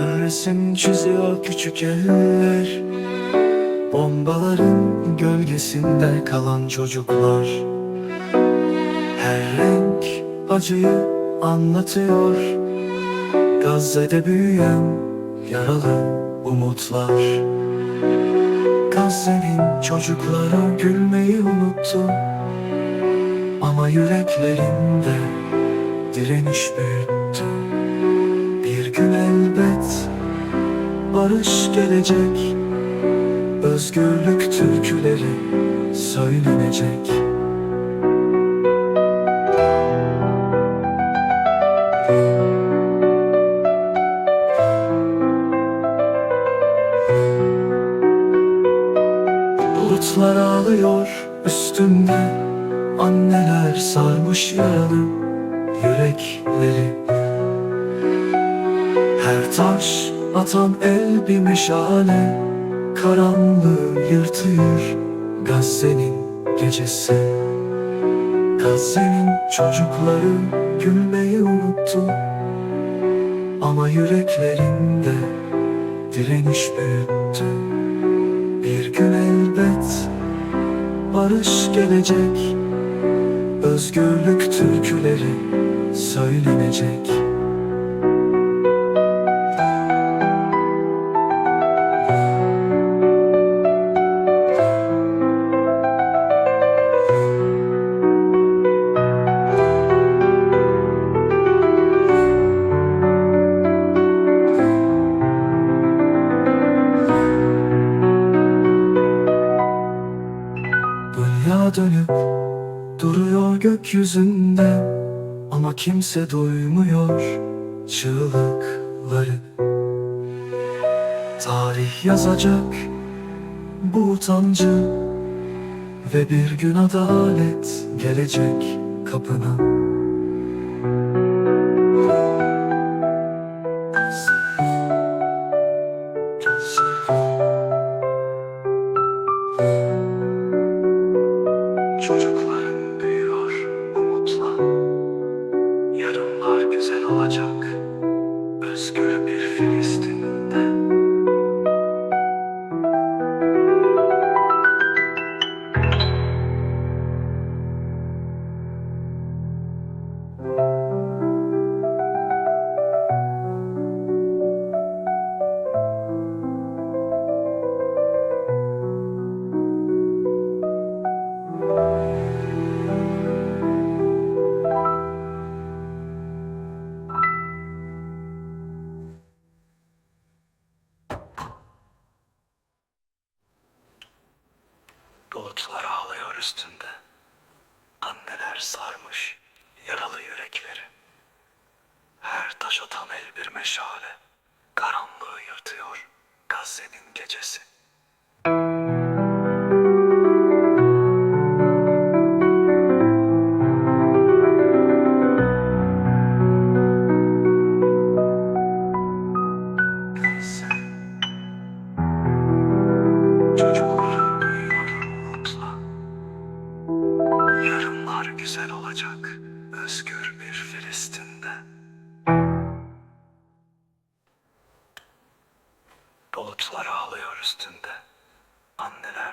resim çiziyor küçük eller. Bombaların gölgesinde kalan çocuklar. Her renk acıyı anlatıyor. Gazze'de büyüyen yaralı umutlar. Gazze'nin çocukları gülmeyi unuttu. Ama yüreklerinde direniş büyüttü barış gelecek. Özgürlük türküleri söylenecek. Bulutlar ağlıyor üstünde. Anneler sarmış yaralı yürekleri. Her taş atan el bir meşale Karanlığı yırtıyor. Gazze'nin gecesi. Gazze'nin çocukları gülmeyi unuttu. Ama yüreklerinde direniş büyüttü. Bir gün elbet barış gelecek. Özgürlük türküleri söylenecek Dünya dönüp duruyor gökyüzünde. Ama kimse duymuyor çığlıkları. Tarih yazacak bu utancı. Ve bir gün adalet gelecek kapına olacak Bulutlar ağlıyor üstünde. Anneler sarmış yaralı yürekleri. Her taş atan el bir meşale. Karanlığı yırtıyor Gazze'nin gecesi kadar güzel olacak özgür bir Filistin'de. Bulutlar ağlıyor üstünde. Anneler